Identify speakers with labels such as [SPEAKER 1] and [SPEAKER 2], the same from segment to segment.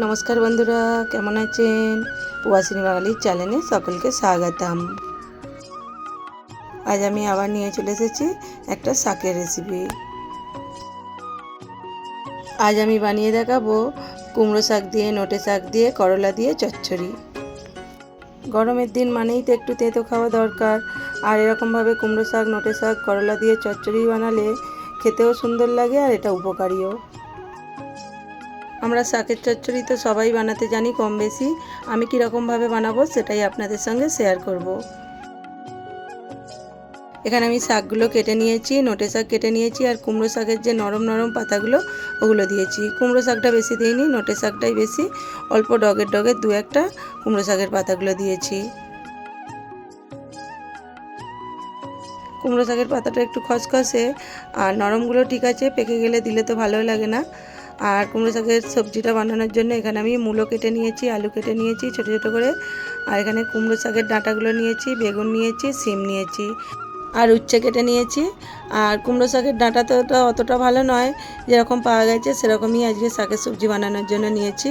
[SPEAKER 1] নমস্কার বন্ধুরা, কেমন আছেন? প্রবাসিনী বাঙালির চ্যানেলে সকলকে স্বাগতম। আজ আমি আবার নিয়ে চলে এসেছি একটা শাকের রেসিপি আজ আমি বানিয়ে দেখাবো কুমড়ো শাক দিয়ে, নোটে শাক দিয়ে, করলা দিয়ে চচ্চড়ি। গরমের দিন মানেই তো একটু তেঁতো খাওয়া দরকার। আর এরকমভাবে কুমড়ো শাক, নোটে শাক, করলা দিয়ে চচ্চড়ি বানালে খেতেও সুন্দর লাগে আর এটা উপকারীও। আমরা শাকের চচ্চড়ি তো সবাই বানাতে জানি কম বেশি। আমি কীরকমভাবে বানাবো সেটাই আপনাদের সঙ্গে শেয়ার করব। এখানে আমি শাকগুলো কেটে নিয়েছি, নোটে শাক কেটে নিয়েছি, আর কুমড়ো শাকের যে নরম নরম পাতাগুলো, ওগুলো দিয়েছি। কুমড়ো শাকটা বেশি দিইনি, নোটে শাকটাই বেশি। অল্প ডগের ডগের দু একটা কুমড়ো শাকের পাতাগুলো দিয়েছি। কুমড়ো শাকের পাতাটা একটু খসখসে, আর নরমগুলো ঠিক আছে, পেকে গেলে দিলে তো ভালো লাগে না। আর কুমড়ো শাকের সবজিটা বানানোর জন্য এখানে আমি মূলো কেটে নিয়েছি, আলু কেটে নিয়েছি ছোটো ছোটো করে। আর এখানে কুমড়ো শাকের ডাঁটাগুলো নিয়েছি, বেগুন নিয়েছি, সিম নিয়েছি আর উচ্ছে কেটে নিয়েছি। আর কুমড়ো শাকের ডাঁটা তো অতটা ভালো নয়, যেরকম পাওয়া গেছে সেরকমই আজকে শাকের সবজি বানানোর জন্য নিয়েছি।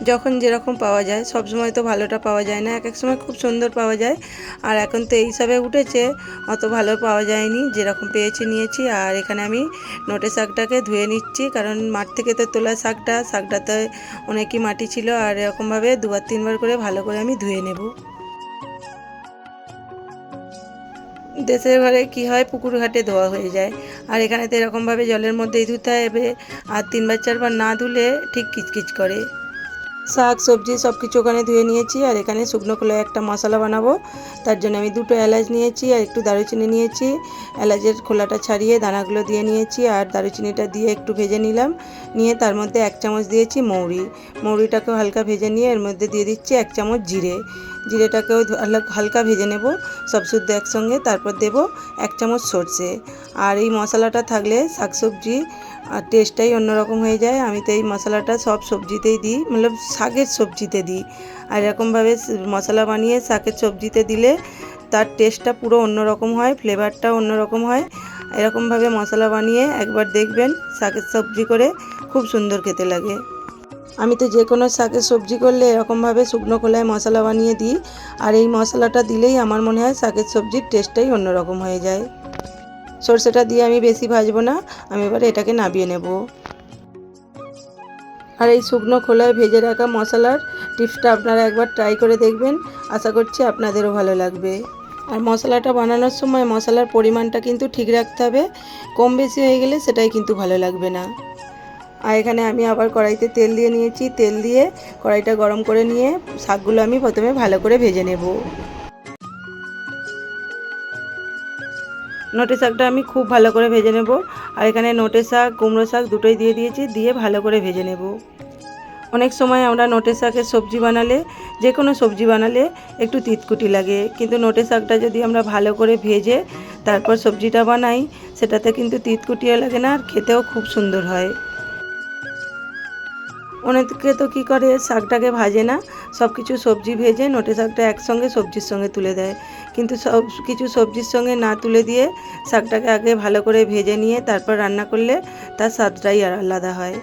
[SPEAKER 1] যখন যেরকম পাওয়া যায়, সব সময় তো ভালোটা পাওয়া যায় না। এক এক সময় খুব সুন্দর পাওয়া যায়। আর এখন তো এই এইসবে উঠেছে, অত ভালো পাওয়া যায়নি। যেরকম পেয়েছি, নিয়েছি। আর এখানে আমি নোটে শাকটাকে ধুয়ে নিচ্ছি, কারণ মাঠ থেকে তো তোলা শাকটা, শাকটাতে অনেকই মাটি ছিল। আর এরকমভাবে দুবার, তিনবার করে ভালো করে আমি ধুয়ে নেব। দেশের ঘরে কি হয়, পুকুর ঘাটে ধোয়া হয়ে যায়। আর এখানে তো এরকমভাবে জলের মধ্যেই ধুতে হবে। আর তিনবার, চারবার না ধুলে ঠিক কিচকিচ করে। শাক, সবজি সব কিছু ওখানে ধুয়ে নিয়েছি আর এখানে শুকনো খোলায় একটা মশলা বানাবো। তার জন্য আমি দুটো এলাচ নিয়েছি আর একটু দারুচিনি নিয়েছি। এলাচের খোলাটা ছাড়িয়ে দানাগুলো দিয়ে নিয়েছি আর দারুচিনিটা দিয়ে একটু ভেজে নিলাম। নিয়ে তার মধ্যে এক চামচ দিয়েছি মৌরি। মৌরিটাকেও হালকা ভেজে নিয়ে এর মধ্যে দিয়ে দিচ্ছি এক চামচ জিরে। জিরেটাকেও হালকা ভেজে নেব। সব শুদ্ধ একসঙ্গে। তারপর দেব এক চামচ সর্ষে। আর এই মশলাটা থাকলে শাকসবজি আর টেস্টটাই অন্যরকম হয়ে যায়। আমি তো এই মশলাটা সব সবজিতেই দিই, মতলব শাকের সবজিতে দিই। আর এরকমভাবে মশলা বানিয়ে শাকের সবজিতে দিলে তার টেস্টটা পুরো অন্যরকম হয় ফ্লেভারটা অন্যরকম হয়। এরকমভাবে মশলা বানিয়ে একবার দেখবেন শাকের সবজি করে খুব সুন্দর খেতে লাগে। আমি তো যে কোনো শাকের সবজি করলে এরকমভাবে শুকনো খোলায় মশলা বানিয়ে দিই। আর এই মশলাটা দিলেই আমার মনে হয় শাকের সবজির টেস্টটাই অন্যরকম হয়ে যায়। সর্ষেটা দিয়ে আমি বেশি ভাজবো না, আমি এবার এটাকে নাবিয়ে নেব। আর এই শুকনো খোলায় ভেজে রাখা মশলার টিপসটা আপনারা একবার ট্রাই করে দেখবেন, আশা করছি আপনাদেরও ভালো লাগবে। আর মশলাটা বানানোর সময় মশলার পরিমাণটা কিন্তু ঠিক রাখতে হবে, কম বেশি হয়ে গেলে সেটাই কিন্তু ভালো লাগবে না। আর এখানে আমি আবার কড়াইতে তেল দিয়ে নিয়েছি, তেল দিয়ে কড়াইটা গরম করে নিয়ে শাকগুলো আমি প্রথমে ভালো করে ভেজে নেব। নোটে শাকটা আমি খুব ভালো করে ভেজে নেব। আর এখানে নোটে শাক, কুমড়ো শাক দুটোই দিয়ে দিয়েছি, দিয়ে ভালো করে ভেজে নেব। অনেক সময় আমরা নোটে শাকের সবজি বানালে যে কোনো সবজি বানালে একটু তিতকুটি লাগে। কিন্তু নোটে শাকটা যদি আমরা ভালো করে ভেজে তারপর সবজিটা বানাই, সেটাতে কিন্তু তিতকুটিও লাগে না আর খেতেও খুব সুন্দর হয়। অনেকে তো কী করে, শাকটাকে ভাজে না, সব কিছু সবজি ভেজে নোটে শাকটা একসঙ্গে সবজির সঙ্গে তুলে দেয়। কিন্তু সব কিছু সবজির সঙ্গে না তুলে দিয়ে শাকটাকে আগে ভালো করে ভেজে নিয়ে তারপর রান্না করলে তার স্বাদটাই আর আলাদা হয়।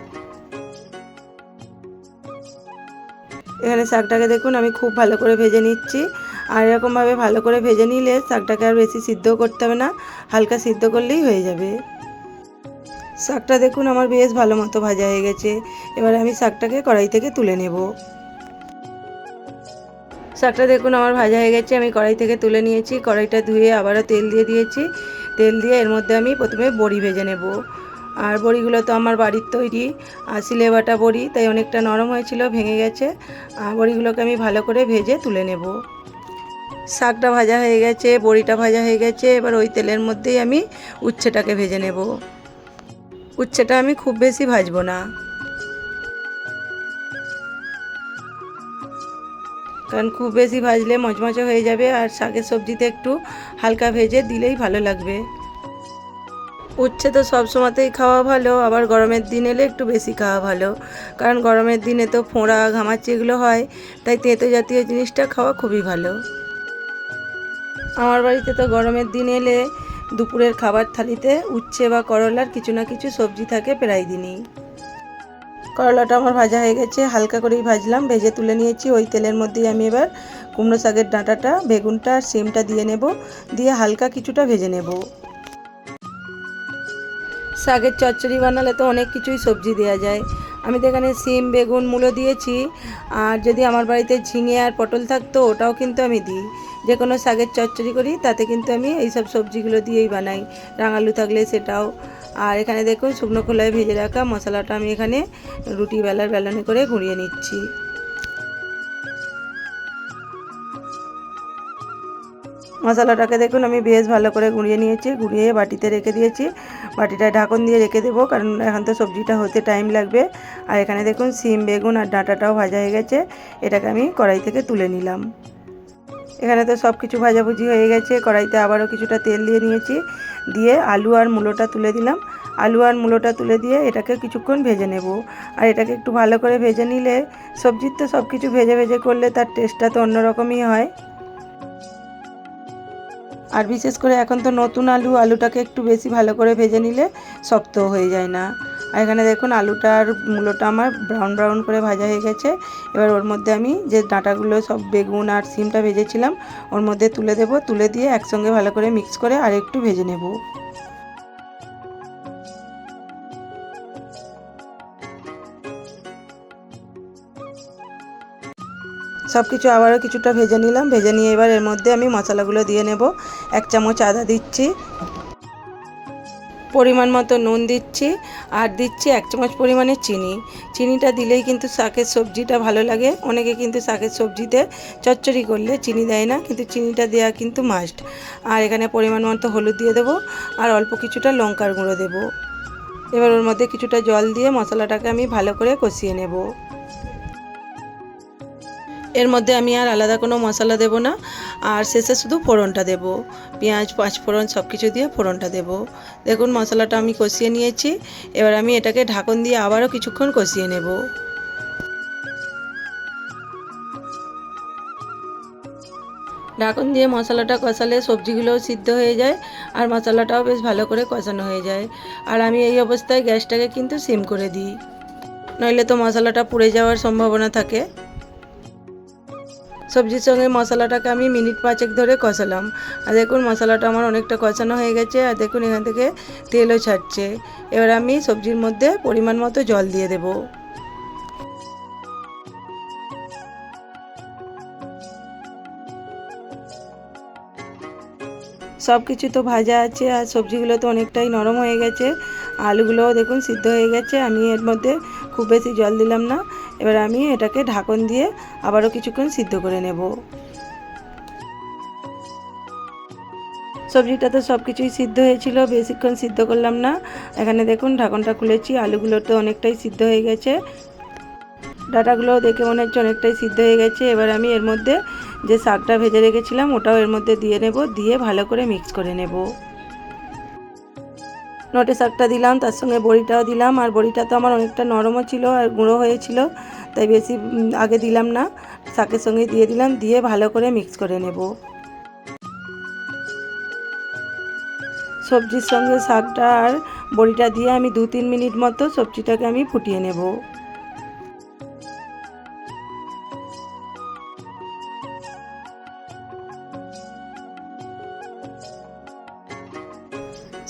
[SPEAKER 1] এখানে শাকটাকে দেখুন, আমি খুব ভালো করে ভেজে নিচ্ছি। আর এরকমভাবে ভালো করে ভেজে নিলে শাকটাকে আর বেশি সিদ্ধ করতে হবে না, হালকা সিদ্ধ করলেই হয়ে যাবে। শাকটা দেখুন, আমার বেশ ভালো মতো ভাজা হয়ে গেছে। এবার আমি শাকটাকে কড়াই থেকে তুলে নেব। শাকটা দেখুন, আমার ভাজা হয়ে গেছে। আমি কড়াই থেকে তুলে নিয়েছি। কড়াইটা ধুয়ে আবারও তেল দিয়ে দিয়েছি। তেল দিয়ে এর মধ্যে আমি প্রথমে বড়ি ভেজে নেব। আর বড়িগুলো তো আমার বাড়ির তৈরি। আর সিলে বাটা বড়ি, তাই অনেকটা নরম হয়েছিল, ভেঙে গেছে। আর বড়িগুলোকে আমি ভালো করে ভেজে তুলে নেব। শাকটা ভাজা হয়ে গেছে, বড়িটা ভাজা হয়ে গেছে। এবার ওই তেলের মধ্যেই আমি উচ্ছেটাকে ভেজে নেব। উচ্ছেটা আমি খুব বেশি ভাজবো না। কারণ খুব বেশি ভাজলে মচমচে হয়ে যাবে আর শাকের সবজিতে একটু হালকা ভেজে দিলেই ভালো লাগবে। উচ্ছে তো সব সময়তেই খাওয়া ভালো, আবার গরমের দিন এলে একটু বেশি খাওয়া ভালো। কারণ গরমের দিনে তো ফোঁড়া ঘামাচি এগুলো হয়, তাই তেঁতো জাতীয় জিনিসটা খাওয়া খুবই ভালো। আমার বাড়িতে তো গরমের দিন এলে দুপুরের খাবার থালিতে উচ্ছে বা করলার কিছু না কিছু সবজি থাকে প্রায় দিনই। করলাটা আমার ভাজা হয়ে গেছে, হালকা করেই ভাজলাম, ভেজে তুলে নিয়েছি। ওই তেলের মধ্যেই আমি এবার কুমড়ো শাকের ডাঁটাটা, বেগুনটা আর সিমটা দিয়ে নেব, দিয়ে হালকা কিছুটা ভেজে নেব। শাকের চচ্চড়ি বানালে তো অনেক কিছুই সবজি দেওয়া যায়। আমি তো এখানে সিম, বেগুন, মূলো দিয়েছি। আর যদি আমার বাড়িতে ঝিঙে আর পটল থাকতো, ওটাও কিন্তু আমি দিই। যে কোনো শাকের চচ্চড়ি করি, তাতে কিন্তু আমি এইসব সবজিগুলো দিয়েই বানাই। রাঙালু থাকলে সেটাও। আর এখানে দেখুন শুকনো খোলায় ভেজে রাখা মশলাটা আমি এখানে রুটি বেলার বেলনে করে ঘুরিয়ে নিচ্ছি। মশলাটাকে দেখুন আমি বেশ ভালো করে গুঁড়িয়ে নিয়েছি, গুঁড়িয়ে বাটিতে রেখে দিয়েছি। বাটিটায় ঢাকন দিয়ে রেখে দেবো, কারণ এখন তো সবজিটা হতে টাইম লাগবে। আর এখানে দেখুন সিম, বেগুন আর ডাঁটাটাও ভাজা হয়ে গেছে। এটাকে আমি কড়াই থেকে তুলে নিলাম। এখানে তো সব কিছু ভাজাভুজি হয়ে গেছে, কড়াইতে আবারও কিছুটা তেল দিয়ে নিয়েছি, দিয়ে আলু আর মূলোটা তুলে দিলাম। আলু আর মূলোটা তুলে দিয়ে এটাকে কিছুক্ষণ ভেজে নেব। আর এটাকে একটু ভালো করে ভেজে নিলে সবজির তো সব কিছু ভেজে ভেজে করলে তার টেস্টটা তো অন্যরকমই হয়। আর বিশেষ করে এখন তো নতুন আলু, আলুটাকে একটু বেশি ভালো করে ভেজে নিলে শক্ত হয়ে যায় না। আর এখানে দেখুন আলুটার মূলোটা আমার ব্রাউন ব্রাউন করে ভাজা হয়ে গেছে। এবার ওর মধ্যে আমি যে ডাঁটাগুলো সব বেগুন আর সিমটা ভেজেছিলাম, ওর মধ্যে তুলে দেব। তুলে দিয়ে একসঙ্গে ভালো করে মিক্স করে আর একটু ভেজে নেব। সব কিছু আবারও কিছুটা ভেজে নিলাম। ভেজে নিয়ে এবার এর মধ্যে আমি মশলাগুলো দিয়ে নেব। এক চামচ আদা দিচ্ছি। পরিমাণ মতো নুন দিচ্ছি। আর দিচ্ছি এক চামচ পরিমাণে চিনি। চিনিটা দিলেই কিন্তু শাকের সবজিটা ভালো লাগে। অনেকে কিন্তু শাকের সবজিতে চচ্চড়ি করলে চিনি দেয় না, কিন্তু চিনিটা দেওয়া কিন্তু মাস্ট আর এখানে পরিমাণ মতো হলুদ দিয়ে দেবো। আর অল্প কিছুটা লঙ্কার গুঁড়ো দেবো। এবার ওর মধ্যে কিছুটা জল দিয়ে মশলাটাকে আমি ভালো করে কষিয়ে নেব। এর মধ্যে আমি আর আলাদা কোনো মশলা দেব না। আর শেষে শুধু ফোড়নটা দেব। পেঁয়াজ পাঁচ ফোড়ন সব কিছু দিয়ে ফোড়নটা দেব। দেখুন, মশলাটা আমি কষিয়ে নিয়েছি। এবার আমি এটাকে ঢাকন দিয়ে আবারও কিছুক্ষণ কষিয়ে নেব। ঢাকন দিয়ে মশলাটা কষালে সবজিগুলোও সিদ্ধ হয়ে যায় আর মশলাটাও বেশ ভালো করে কষানো হয়ে যায়। আর আমি এই অবস্থায় গ্যাসটাকে কিন্তু সিম করে দিই। নইলে তো মশলাটা পুড়ে যাওয়ার সম্ভাবনা থাকে। সবজির সঙ্গে মশলাটাকে আমি মিনিট পাঁচেক ধরে কষালাম। আর দেখুন, মশলাটা আমার অনেকটা কষানো হয়ে গেছে, আর দেখুন এখান থেকে তেলও ছাড়ছে। এবার আমি সবজির মধ্যে পরিমাণ মতো জল দিয়ে দেব। সব কিছু তো ভাজা আছে, আর সবজিগুলো তো অনেকটাই নরম হয়ে গেছে। আলুগুলোও দেখুন সিদ্ধ হয়ে গেছে, আমি এর মধ্যে খুব বেশি জল দিলাম না। এবার আমি এটাকে ঢাকন দিয়ে আবারও কিছুক্ষণ সিদ্ধ করে নেব। সবজিটা তো সব কিছুই সিদ্ধ হয়েছিল, বেশিক্ষণ সিদ্ধ করলাম না। এখানে দেখুন, ঢাকনটা খুলেছি, আলুগুলো তো অনেকটাই সিদ্ধ হয়ে গেছে। ডাটাগুলোও দেখে মনে হচ্ছে অনেকটাই সিদ্ধ হয়ে গেছে। এবার আমি এর মধ্যে যে শাকটা ভেজে রেখেছিলাম, ওটাও এর মধ্যে দিয়ে নেব, দিয়ে ভালো করে মিক্স করে নেব। নটে শাকটা দিলাম, তার সঙ্গে বড়িটাও দিলাম, আর বড়িটা তো আমার অনেকটা নরমও ছিল আর গুঁড়ো হয়েছিল, তাই বেশি আগে দিলাম না, শাকের সঙ্গে দিয়ে দিলাম, দিয়ে ভালো করে মিক্স করে নেব। সবজির সঙ্গে শাকটা আর বড়িটা দিয়ে আমি দু তিন মিনিট মতো সবজিটাকে আমি ফুটিয়ে নেব।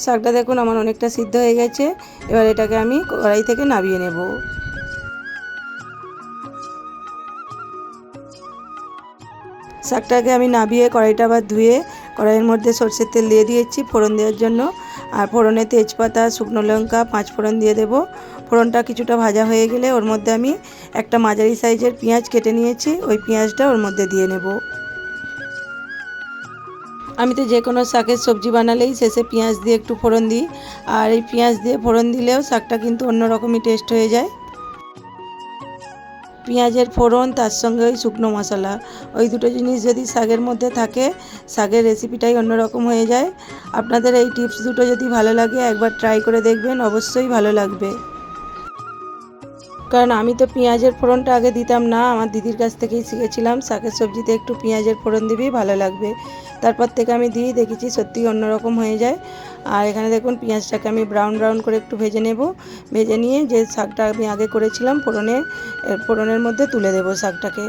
[SPEAKER 1] শাকটা দেখুন, আমার অনেকটা সিদ্ধ হয়ে গেছে। এবার এটাকে আমি কড়াই থেকে নামিয়ে নেব। শাকটাকে আমি নাবিয়ে কড়াইটা আবার ধুয়ে কড়াইয়ের মধ্যে সর্ষের তেল দিয়ে দিয়েছি ফোড়ন দেওয়ার জন্য। আর ফোড়নে তেজপাতা, শুকনো লঙ্কা, পাঁচ ফোড়ন দিয়ে দেব। ফোড়নটা কিছুটা ভাজা হয়ে গেলে ওর মধ্যে আমি একটা মাঝারি সাইজের পেঁয়াজ কেটে নিয়েছি। ওই পেঁয়াজটা ওর মধ্যে দিয়ে নেব। আমি তো যে কোনো শাকের সবজি বানালেই শেষে পেঁয়াজ দিয়ে একটু ফোড়ন দিই। আর এই পেঁয়াজ দিয়ে ফোড়ন দিলেও শাকটা কিন্তু অন্যরকমই টেস্ট হয়ে যায়। পেঁয়াজের ফোড়ন, তার সঙ্গে ওই শুকনো মশলা। ওই দুটো জিনিস যদি শাকের মধ্যে থাকে, শাকের রেসিপিটাই অন্যরকম হয়ে যায়। আপনাদের এই টিপস দুটো যদি ভালো লাগে, একবার ট্রাই করে দেখবেন, অবশ্যই ভালো লাগবে। কারণ আমি তো পেঁয়াজের ফোড়নটা আগে দিতাম না, আমার দিদির কাছ থেকেই শিখেছিলাম, শাকের সবজিতে একটু পেঁয়াজের ফোড়ন দিবি, ভালো লাগবে। তারপর থেকে আমি দিয়ে দেখেছি সত্যি অন্যরকম হয়ে যায়। আর এখানে দেখুন, পেঁয়াজটাকে আমি ব্রাউন ব্রাউন করে একটু ভেজে নেব। ভেজে নিয়ে যে শাকটা আমি আগে করেছিলাম, ফোড়নে ফোড়নের মধ্যে তুলে দেব শাকটাকে।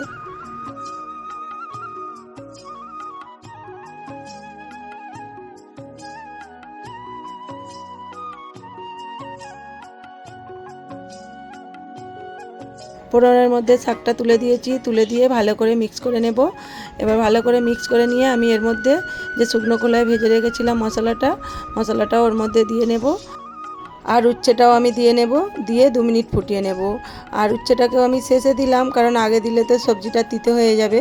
[SPEAKER 1] ফোড়নের মধ্যে শাকটা তুলে দিয়েছি, তুলে দিয়ে ভালো করে মিক্স করে নেব। এবার ভালো করে মিক্স করে নিয়ে আমি এর মধ্যে যে শুকনো কলায় ভেজে রেখেছিলাম মশলাটা মশলাটা ওর মধ্যে দিয়ে নেব। আর উচ্ছেটাও আমি দিয়ে নেব, দিয়ে দু মিনিট ফুটিয়ে নেব। আর উচ্ছেটাকেও আমি শেষে দিলাম, কারণ আগে দিলে তো সবজিটা তিতে হয়ে যাবে।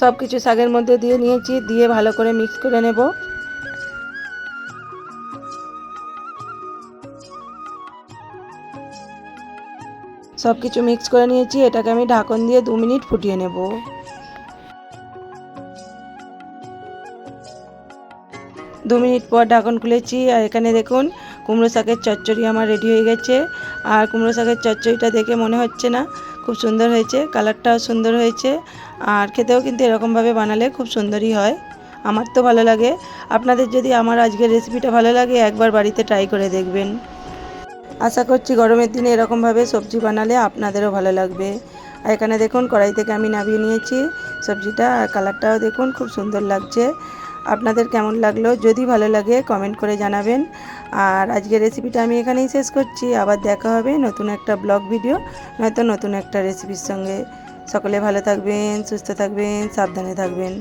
[SPEAKER 1] সব কিছু শাকের মধ্যে দিয়ে নিয়েছি, দিয়ে ভালো করে মিক্স করে নেব। সব কিছু মিক্স করে নিয়েছি, এটাকে আমি ঢাকন দিয়ে দু মিনিট ফুটিয়ে নেব। দু মিনিট পর ঢাকন খুলেছি, আর এখানে দেখুন, কুমড়ো শাকের চচ্চড়ি আমার রেডি হয়ে গেছে। আর কুমড়ো শাকের চচ্চড়িটা দেখে মনে হচ্ছে না, খুব সুন্দর হয়েছে কালারটাও সুন্দর হয়েছে। আর খেতেও কিন্তু এরকমভাবে বানালে খুব সুন্দরই হয়, আমার তো ভালো লাগে। আপনাদের যদি আমার আজকের রেসিপিটা ভালো লাগে, একবার বাড়িতে ট্রাই করে দেখবেন। আশা করছি গরমের দিনে এরকমভাবে সবজি বানালে আপনাদেরও ভালো লাগবে। আর এখানে দেখুন, কড়াই থেকে আমি নামিয়ে নিয়েছি সবজিটা, আর কালারটাও দেখুন, খুব সুন্দর লাগছে। আপনাদের কেমন লাগল? যদি ভালো লাগে, কমেন্ট করে জানাবেন। আর আজকের রেসিপিটা আমি এখানেই শেষ করছি। আবার দেখা হবে নতুন একটা ব্লগ ভিডিও নয়তো নতুন একটা রেসিপির সঙ্গে। সকলে ভালো থাকবেন, সুস্থ থাকবেন, সাবধানে থাকবেন।